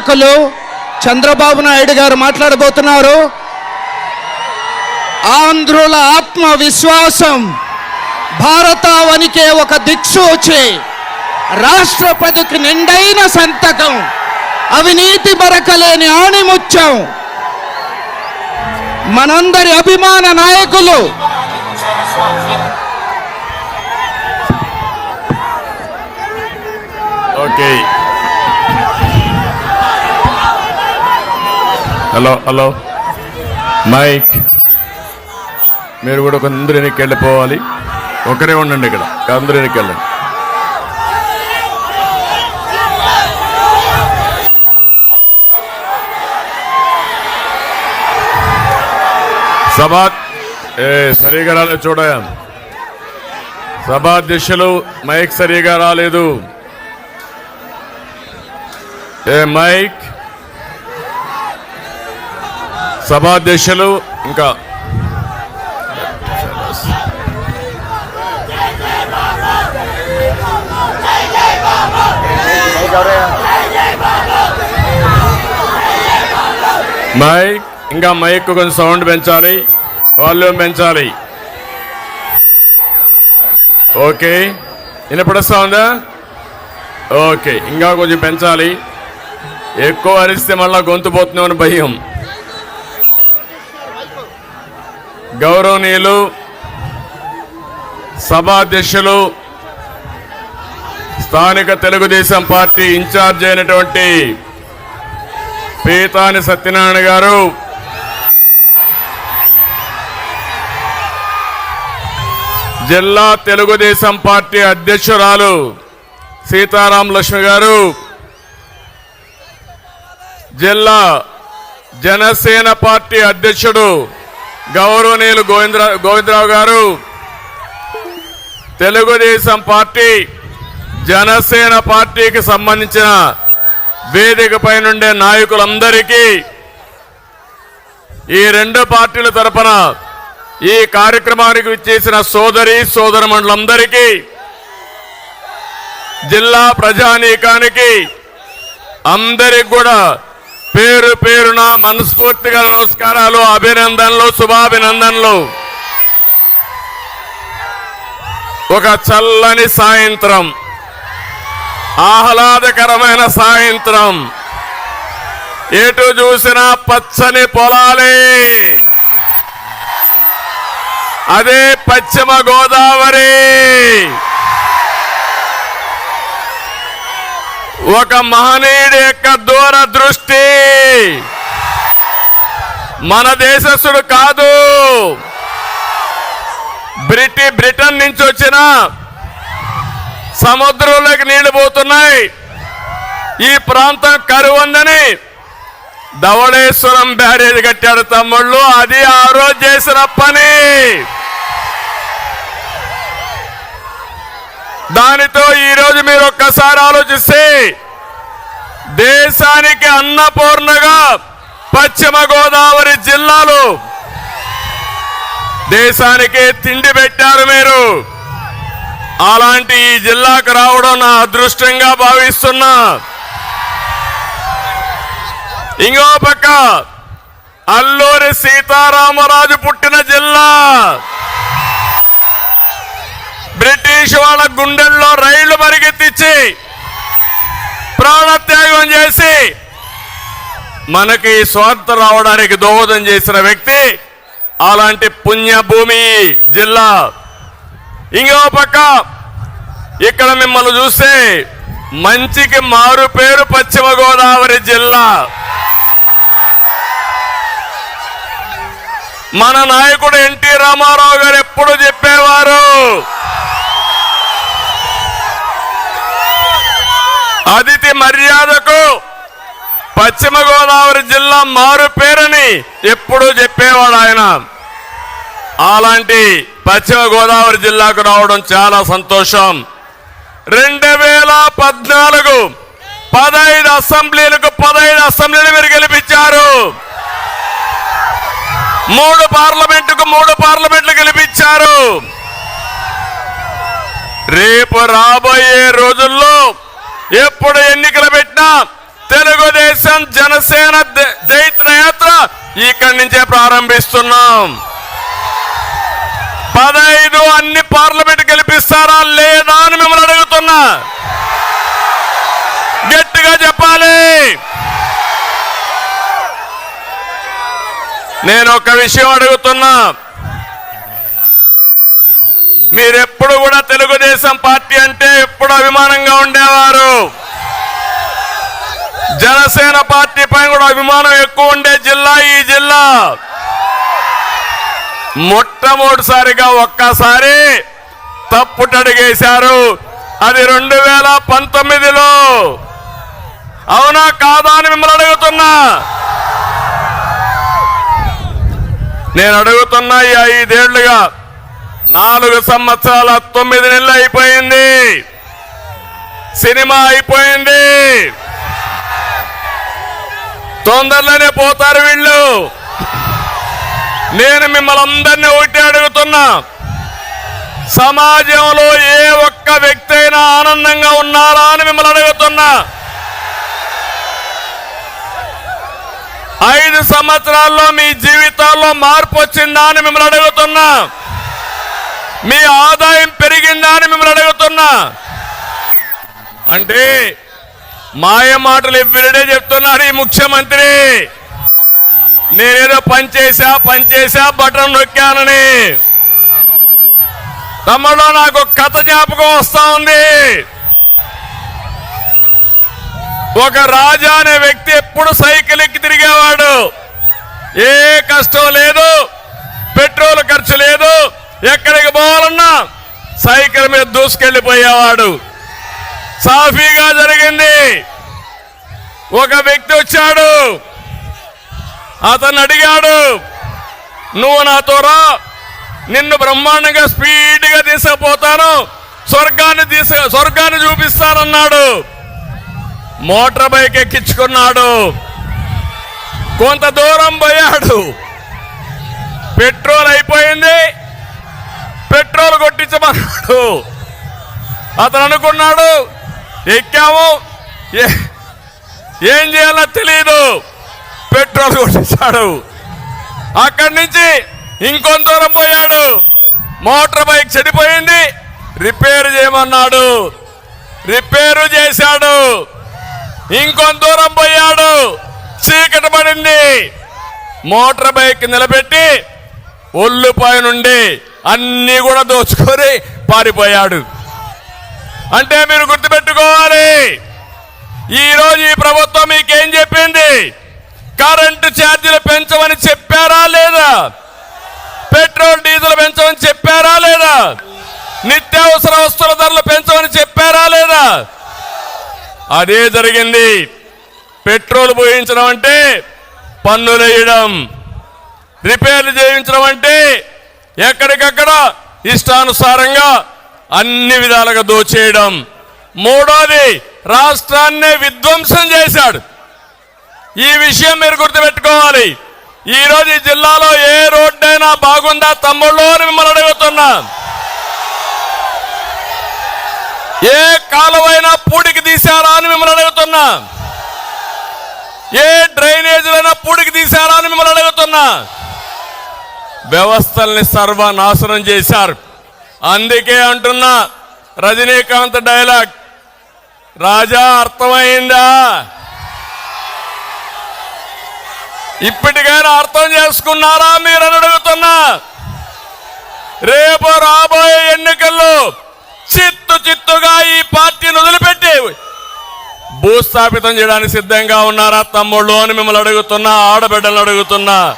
నాయకులు చంద్రబాబు నాయుడు గారు మాట్లాడబోతున్నారు. ఆంధ్రుల ఆత్మవిశ్వాసం భారతావనికే ఒక దిక్సూచి రాష్ట్రపతికి నిండైన సంతకం అవినీతి మరకలేని ఆణిముత్యం. మనందరి అభిమాన నాయకులు ఓకే హలో హలో మైక్ మీరు కూడా కొందరు వెనక్కి వెళ్ళిపోవాలి ఒకరే ఉండండి ఇక్కడ. అందరూ వెనక్కి వెళ్ళండి సభా ఏ సరిగా రాలేదు చూడ. సభాధ్యక్షులు మైక్ సరిగా రాలేదు. ఏ మైక్. సభాధ్యక్షులు ఇంకా మైక్ ఇంకా మైక్ కొంచెం సౌండ్ పెంచాలి వాల్యూమ్ పెంచాలి. ఓకే. వినపడస్తా ఉందా? ఓకే. ఇంకా కొంచెం పెంచాలి. ఎక్కువ అరిస్తే మళ్ళీ గొంతు పోతున్నామని భయం. గౌరవనీయులు సభాధ్యక్షులు స్థానిక తెలుగుదేశం పార్టీ ఇన్ఛార్జ్ అయినటువంటి పీతాని సత్యనారాయణ గారు జిల్లా తెలుగుదేశం పార్టీ అధ్యక్షురాలు సీతారాం లక్ష్మి గారు జిల్లా జనసేన పార్టీ అధ్యక్షుడు గౌరవనీయులు గోవిందరా గోవిందరావు గారు తెలుగుదేశం పార్టీ జనసేన పార్టీకి సంబంధించిన వేదిక పైనుండే నాయకులందరికీ ఈ రెండు పార్టీల తరపున ఈ కార్యక్రమానికి చేసిన సోదరి సోదరమణులందరికీ జిల్లా ప్రజానీకానికి అందరికి కూడా పేరు పేరున మనస్ఫూర్తిగా నమస్కారాలు అభినందనలు శుభాభినందనలు. ఒక చల్లని సాయంత్రం ఆహ్లాదకరమైన సాయంత్రం. ఎటు చూసినా పచ్చని పొలాలే. అదే పశ్చిమ గోదావరి. ఒక మహనీయుడి యొక్క దూరదృష్టి మన దేశస్తుడు కాదు. బ్రిటి బ్రిటన్ నుంచి వచ్చిన సముద్రంలోకి నీళ్ళు పోతున్నాయి. ఈ ప్రాంతం కరువు ఉందని ధవళేశ్వరం బ్యారేజ్ కట్టాడు తమ్ముళ్ళు. అది ఆ రోజు చేసిన పని. దానితో ఈరోజు మీరు ఒక్కసారి ఆలోచిస్తే దేశానికి అన్నపూర్ణగా పశ్చిమ గోదావరి జిల్లాలో దేశానికి తిండి పెట్టారు మీరు. అలాంటి ఈ జిల్లాకు రావడం నా అదృష్టంగా భావిస్తున్నా. ఇంకో పక్క అల్లూరి సీతారామరాజు పుట్టిన జిల్లా. బ్రిటిష్ వాళ్ళ గుండెల్లో రైళ్ళు పరిగెత్తించి ప్రాణత్యాగం చేసి మనకి స్వార్థ రావడానికి దోహదం చేసిన వ్యక్తి అలాంటి పుణ్యభూమి జిల్లా. ఇంకో పక్క ఇక్కడ మిమ్మల్ని చూస్తే మంచికి మారు పేరు పశ్చిమ గోదావరి జిల్లా. మన నాయకుడు ఎన్టీ రామారావు గారు ఎప్పుడు చెప్పేవారు? అతిథి మర్యాదకు పశ్చిమ గోదావరి జిల్లా మారు పేరని ఎప్పుడూ చెప్పేవాడు ఆయన. అలాంటి పశ్చిమ గోదావరి జిల్లాకు రావడం చాలా సంతోషం. రెండు వేల పద్నాలుగు పదహైదు అసెంబ్లీలకు పదహైదు అసెంబ్లీలు మీరు గెలిపించారు. మూడు పార్లమెంటుకు మూడు పార్లమెంట్లు గెలిపించారు. రేపు రాబోయే రోజుల్లో ఎప్పుడు ఎన్నికలు పెట్టినా తెలుగుదేశం జనసేన జైత్ర యాత్ర ఇక్కడి నుంచే ప్రారంభిస్తున్నాం. పదహైదు అన్ని పార్లమెంట్ గెలిపిస్తారా లేదా అని మిమ్మల్ని అడుగుతున్నా. గట్టిగా చెప్పాలి. నేను ఒక విషయం అడుగుతున్నా. మీరెప్పుడు కూడా తెలుగుదేశం పార్టీ అంటే ఎప్పుడు అభిమానంగా ఉండేవారు? జనసేన పార్టీ పైన కూడా అభిమానం ఎక్కువ ఉండే జిల్లా ఈ జిల్లా. మొట్టమొదటిసారిగా ఒక్కసారి తప్పుటడుగేశారు అది రెండు వేల పంతొమ్మిదిలో. అవునా కాదా అని మిమ్మల్ని అడుగుతున్నా. నేను అడుగుతున్నా ఈ ఐదేళ్ళుగా. నాలుగు సంవత్సరాల తొమ్మిది నెలలు అయిపోయింది. సినిమా అయిపోయింది. తొందరలోనే పోతారు వీళ్ళు. నేను మిమ్మల్ని అందరినీ ఒకటి అడుగుతున్నా. సమాజంలో ఏ ఒక్క వ్యక్తి అయినా ఆనందంగా ఉన్నారా అని మిమ్మల్ని అడుగుతున్నా. ఐదు సంవత్సరాల్లో మీ జీవితాల్లో మార్పు వచ్చిందా అని మిమ్మల్ని అడుగుతున్నా. మీ ఆదాయం పెరిగిందా అని మిమ్మల్ని అడుగుతున్నా. అంటే మాయ మాటలు ఎవ్రీడే చెప్తున్నారు ఈ ముఖ్యమంత్రి. నేనేదో పనిచేసా పనిచేసా బటన్ నొక్కానని. తమ్ముడు నాకు కథ జ్ఞాపకం వస్తా ఉంది. ఒక రాజా అనే వ్యక్తి ఎప్పుడు సైకిల్ ఎక్కి తిరిగేవాడు. ఏ కష్టం లేదు పెట్రోల్ ఖర్చు లేదు ఎక్కడికి పోవాలన్నా సైకిల్ మీద దూసుకెళ్ళిపోయేవాడు. సాఫీగా జరిగింది. ఒక వ్యక్తి వచ్చాడు. అతను అడిగాడు నువ్వు నాతో రా నిన్ను బ్రహ్మాండంగా స్పీడ్గా తీసుకుపోతాను. స్వర్గాన్ని తీసు స్వర్గాన్ని చూపిస్తానన్నాడు. Motor bike ఎక్కించుకున్నాడు. కొంత దూరం పోయాడు. పెట్రోల్ అయిపోయింది. పెట్రోల్ కొట్టించమన్నాడు. అతను అనుకున్నాడు ఎక్కాము. ఏం చేయాలో తెలియదు పెట్రోల్ కొట్టేశాడు అక్కడి నుంచి ఇంకొంత దూరం పోయాడు. మోటార్ బైక్ చెడిపోయింది. రిపేర్ చేయమన్నాడు. రిపేరు చేశాడు. ఇంకొంత దూరం పోయాడు. చీకటి పడింది. మోటార్ బైక్ నిలబెట్టి ఒళ్ళు నుండి అన్నీ కూడా దోచుకొని పారిపోయాడు. అంటే మీరు గుర్తుపెట్టుకోవాలి. ఈరోజు ఈ ప్రభుత్వం మీకేం చెప్పింది? కరెంటు ఛార్జీలు పెంచమని చెప్పారా లేదా? పెట్రోల్ డీజిల్ పెంచమని చెప్పారా లేదా? నిత్యావసర వస్తువుల ధరలు పెంచమని చెప్పారా లేదా? అదే జరిగింది. పెట్రోల్ పోయించడం అంటే పన్నులు వేయడం రిపేర్లు చేయించడం అంటే ఎక్కడికక్కడ ఇష్టానుసారంగా అన్ని విధాలుగా దోచేయడం. మూడోది రాష్ట్రాన్ని విధ్వంసం చేశాడు. ఈ విషయం మీరు గుర్తుపెట్టుకోవాలి. ఈరోజు ఈ జిల్లాలో ఏ రోడ్డైనా బాగుందా తమ్ముళ్ళు అని మిమ్మల్ని అడుగుతున్నా. ఏ కాలువైనా పూడికి తీశారా అని మిమ్మల్ని అడుగుతున్నా. ఏ డ్రైనేజీలైనా పూడికి తీశారా అని మిమ్మల్ని అడుగుతున్నా. వ్యవస్థల్ని సర్వనాశనం చేశారు. అందుకే అంటున్నా రజనీకాంత్ డైలాగ్ రాజా అర్థమైందా? ఇప్పటికైనా అర్థం చేసుకున్నారా మీరు అని అడుగుతున్నా. రేపు రాబోయే ఎన్నికల్లో చిత్తు చిత్తుగా ఈ పార్టీని వదిలిపెట్టి భూస్థాపితం చేయడానికి సిద్ధంగా ఉన్నారా తమ్ముళ్ళు అని మిమ్మల్ని అడుగుతున్నా ఆడబిడ్డలను అడుగుతున్నా.